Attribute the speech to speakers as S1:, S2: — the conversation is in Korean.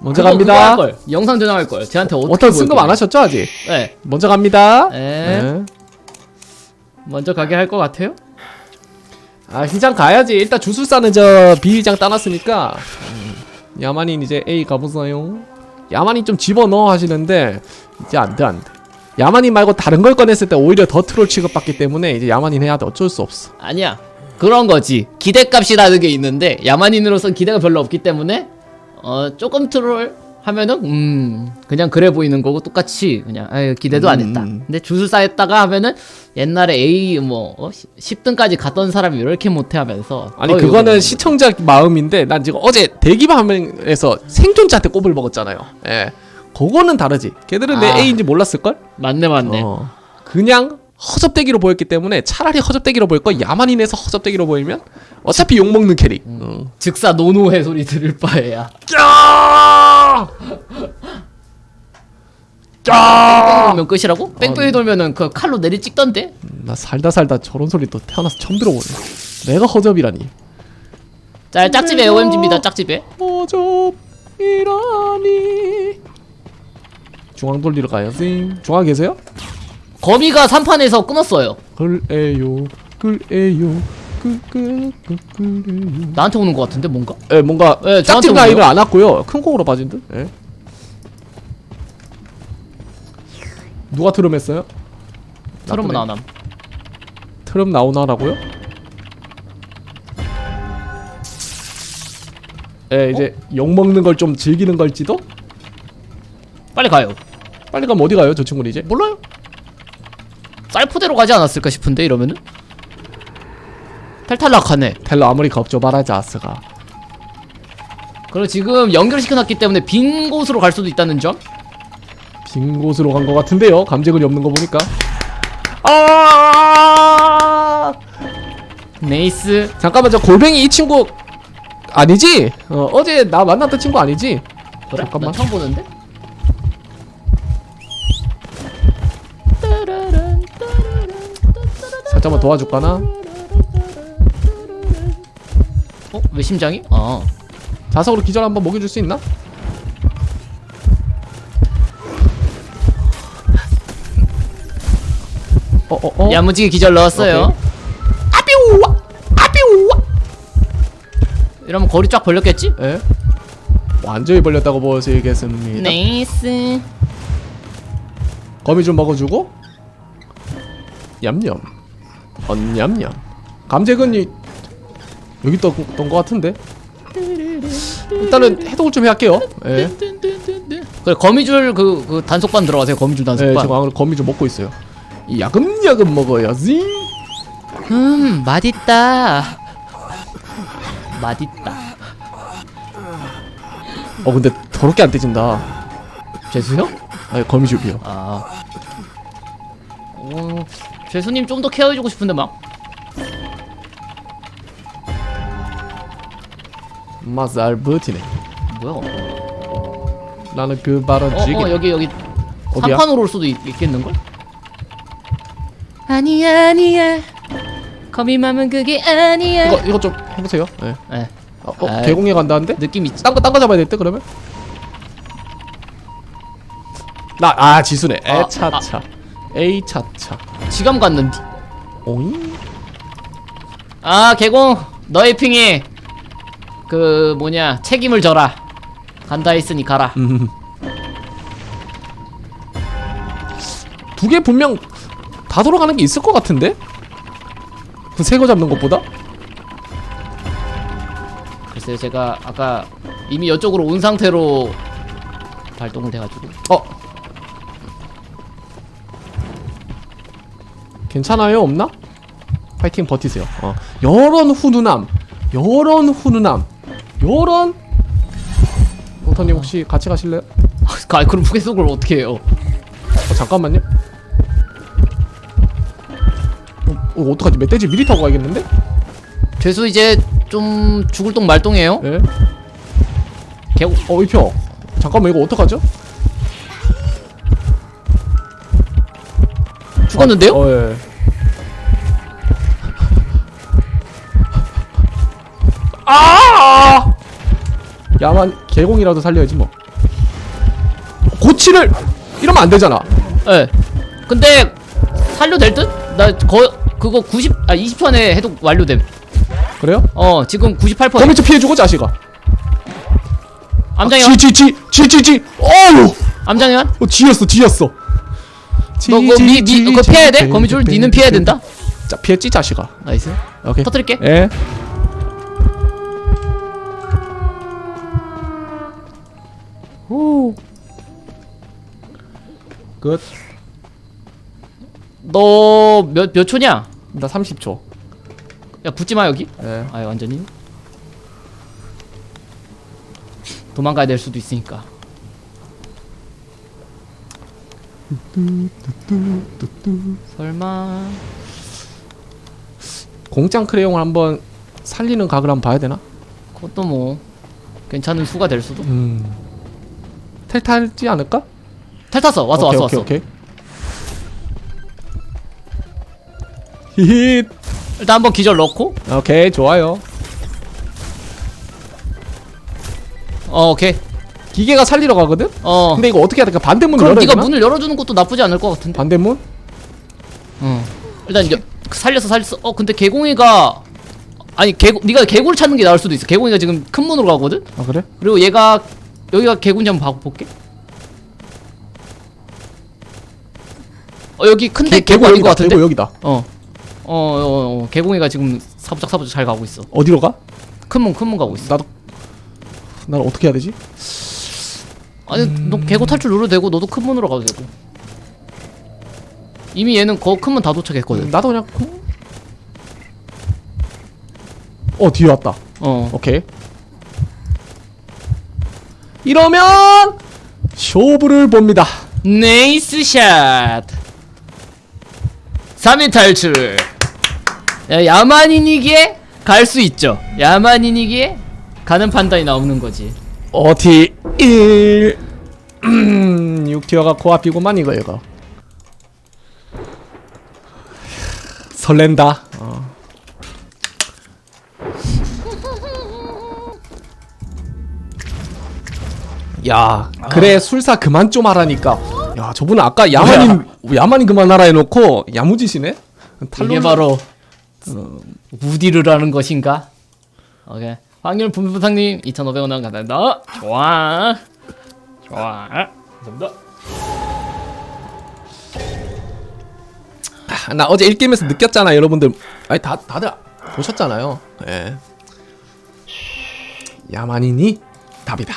S1: 먼저
S2: 그거, 그거
S1: 갑니다.
S2: 할 걸. 영상 전화할 걸. 쟤한테 어떻게
S1: 워터
S2: 보여드려?
S1: 안 하셨죠 아직?
S2: 네.
S1: 먼저 갑니다.
S2: 네.
S1: 네.
S2: 먼저 가게 할 것 같아요.
S1: 아 휘장 가야지. 일단 주술사는 저 B휘장 따놨으니까 음, 야만인 이제 A 가보세요. 야만인 좀 집어넣어 하시는데 이제 안돼 안돼. 야만인 말고 다른 걸 꺼냈을 때 오히려 더 트롤 취급받기 때문에 이제 야만인 해야 돼 어쩔 수 없어.
S2: 아니야. 그런 거지. 기대값이라는 게 있는데 야만인으로선 기대가 별로 없기 때문에 어 조금 트롤 하면은 음 그냥 그래 보이는 거고 똑같이 그냥 아유 기대도 안 했다.
S1: 음.
S2: 근데 주술사 했다가 하면은 옛날에 A 뭐 어, 10등까지 갔던 사람이 왜 이렇게 못해 하면서
S1: 아니
S2: 어,
S1: 그거는 시청자 마음인데 난 지금 어제 대기화면에서 생존자한테 꼽을 먹었잖아요. 예. 그거는 다르지. 걔들은 내
S2: 아.
S1: A인지 몰랐을 걸.
S2: 맞네 맞네.
S1: 어. 그냥 허접대기로 보였기 때문에 차라리 허접대기로 보일 거 야만인에서 허접대기로 보이면 어차피 욕 먹는 캐릭. 어.
S2: 즉사 노노해 소리 들을 바에야.
S1: 야! 야!
S2: 돌면 끝이라고? 뺑뺑이 돌면은 그 칼로 내리 찍던데?
S1: 나 살다 살다 저런 소리 또 태어나서 처음 들어보네. 내가 허접이라니.
S2: 자 짝집에 OMG입니다 짝집에.
S1: 허접이라니. 중앙 돌리러 가야지. 중앙 계세요?
S2: 거미가 3판에서 끊었어요.
S1: 그래요. 그그그 그래요.
S2: 나한테 오는 것 같은데 뭔가?
S1: 예, 뭔가
S2: 예, 저한테
S1: 짝집 라인을. 안 왔고요. 큰 공으로 빠진 듯. 예. 누가 트름 했어요?
S2: 트럼은
S1: 나쁘네.
S2: 안 함.
S1: 트름 나오나라고요? 예, 이제 욕 먹는 걸 좀 즐기는 걸지도?
S2: 빨리 가요.
S1: 빨리 가면 어디 가요, 저 친구는 이제?
S2: 몰라요. 쌀포대로 가지 않았을까 싶은데 이러면은 탈탈락하네.
S1: 텔러 아무리 겁줘 말하지 아스가.
S2: 그리고 지금 연결시켜놨기 때문에 빈 곳으로 갈 수도 있다는 점.
S1: 빈 곳으로 간 것 같은데요. 감정은 없는 거 보니까. 아!
S2: 네이스.
S1: 잠깐만 저 골뱅이 이 친구 아니지? 어, 어제 나 만났던 친구 아니지?
S2: 그래?
S1: 잠깐만.
S2: 난 처음 보는데.
S1: 살짝만 도와줄까나?
S2: 어? 왜 심장이? 아.
S1: 자석으로 기절 한번 먹여줄 수 있나? 어어 어?
S2: 야무지게 기절 넣었어요.
S1: 아비우와 아비우와
S2: 이러면 거리 쫙 벌렸겠지?
S1: 예? 완전히 벌렸다고 보시겠습니다
S2: 네이스.
S1: 거미 좀 먹어주고 얌얌 언얌얌 감재근이 여기 있던 것 같은데 일단은 해독을 좀 해할게요 예.
S2: 그래 거미줄 그, 그 단속반 들어가세요. 거미줄
S1: 예,
S2: 단속반.
S1: 지금 아무래도 거미 좀 먹고 있어요 이 야금야금 먹어야지
S2: 음 맛있다. 맛있다.
S1: 어 근데 더럽게 안 떼진다
S2: 죄수요?
S1: 아니 거미줄이요
S2: 아. 어, 죄수님 좀 더 케어해주고 싶은데 막.
S1: 버티네
S2: 뭐야?
S1: 나는 그 발언
S2: 어,
S1: 지게
S2: 어 여기 여기
S1: 어디야?
S2: 3판으로 올 수도 있, 있겠는걸? 아니야 아니야 거미맘은 그게 아니야
S1: 이거 이거 좀 해보세요 예.
S2: 네,
S1: 어, 어
S2: 아이.
S1: 개공에 간다는데?
S2: 느낌 있지?
S1: 딴거 딴거 잡아야 될때 그러면? 나 아 지수네
S2: 아,
S1: 에 차차 A 차차
S2: 지감 갔는디?
S1: 오잉
S2: 아 개공 너의 핑이 그 뭐냐 책임을 져라 간다 했으니 가라
S1: 음. 두개 분명 다 돌아가는 게 있을 것 같은데? 그 새 거 잡는 것보다?
S2: 글쎄요 제가 아까 이미 이쪽으로 온 상태로 발동을 돼가지고
S1: 어 괜찮아요 없나? 파이팅 버티세요 어 요런 훈훈함 요런 훈훈함 요런 동터님 혹시 같이 가실래요?
S2: 아 그럼 후계속을 어떻게 해요
S1: 어, 잠깐만요. 어, 어 어떡하지? 멧돼지 미리 타고 가야겠는데?
S2: 죄수 이제 좀 죽을 똥 말똥이에요
S1: 예.
S2: 개공
S1: 어, 이표. 잠깐만 이거 어떡하죠?
S2: 죽었는데요?
S1: 어, 예. 아! 야만 개공이라도 살려야지 뭐. 고치를 이러면 안 되잖아.
S2: 예. 근데 살려될 듯? 나 거 그거 90, 아 20초 안에 해독 완료됨.
S1: 그래요?
S2: 어, 지금 98%.
S1: 거미줄 피해주고 자식아.
S2: 암장이야.
S1: 지지지 지지지. 어우.
S2: 암장이야.
S1: 어, 지였어 지였어.
S2: 너 그거 미, 미, 그거 피해야 돼? 거미줄 니는 피해야 된다.
S1: 자 피했지 자식아.
S2: 나이스.
S1: 오케이.
S2: 터뜨릴게.
S1: 예. 후. 끝.
S2: 너 몇 몇 초냐?
S1: 나 30초.
S2: 야 붙지 마 여기.
S1: 예.
S2: 아 완전히. 도망가야 될 수도 있으니까. 설마.
S1: 공장 크레용을 한번 살리는 각을 한번 봐야 되나?
S2: 그것도 뭐 괜찮은 수가 될 수도.
S1: 음. 탈탈지 않을까?
S2: 탈 탔어. 왔어
S1: 오케이,
S2: 왔어
S1: 오케이,
S2: 왔어.
S1: 오케이. 히힛.
S2: 일단 한번 기절 넣고.
S1: 오케이 좋아요.
S2: 어 오케이.
S1: 기계가 살리러 가거든.
S2: 어.
S1: 근데 이거 어떻게 해야 될까? 반대문
S2: 그럼
S1: 열어야
S2: 네가
S1: 되나?
S2: 문을 열어주는 것도 나쁘지 않을 것 같은데.
S1: 반대문?
S2: 어. 일단 여, 살렸어 살렸어. 어 근데 개공이가 아니 개구 네가 개구를 찾는 게 나을 수도 있어. 개공이가 지금 큰 문으로 가거든.
S1: 아 그래?
S2: 그리고 얘가 여기가 개구인지 한번 봐 볼게. 어 여기 큰데 개구 아닌 것 같은데.
S1: 개구 여기다.
S2: 어. 어, 어, 어, 개공이가 지금 사부작 사부작 잘 가고 있어.
S1: 어디로 가?
S2: 큰 문, 큰 문 가고 있어.
S1: 나도 난 어떻게 해야 되지?
S2: 아니, 너 개고 탈출 눌러도 되고, 너도 큰 문으로 가도 되고. 이미 얘는 거 큰 문 다 도착했거든.
S1: 나도 그냥 어 뒤에 왔다.
S2: 어.
S1: 오케이. 이러면 쇼부를 봅니다.
S2: 네이스 샷. 3위 탈출. 야, 야만인이기에 갈 수 있죠. 야만인이기에 가는 판단이 나오는 거지.
S1: 어티 1 6티어가 코앞이구만 이거 이거. 설렌다. 어. 야 그래 술사 그만 좀 하라니까. 야 저분은 아까 야만인 야만인 그만하라 해놓고 야무지시네?
S2: 이게 바로 우디르라는 것인가? 오케이. 황률 분부상님 2,500원 감사합니다. 좋아. 좋아. 감사합니다.
S1: 아, 나 어제 1게임에서 느꼈잖아 여러분들 아니 다, 다들 보셨잖아요 예 야만인이 답이다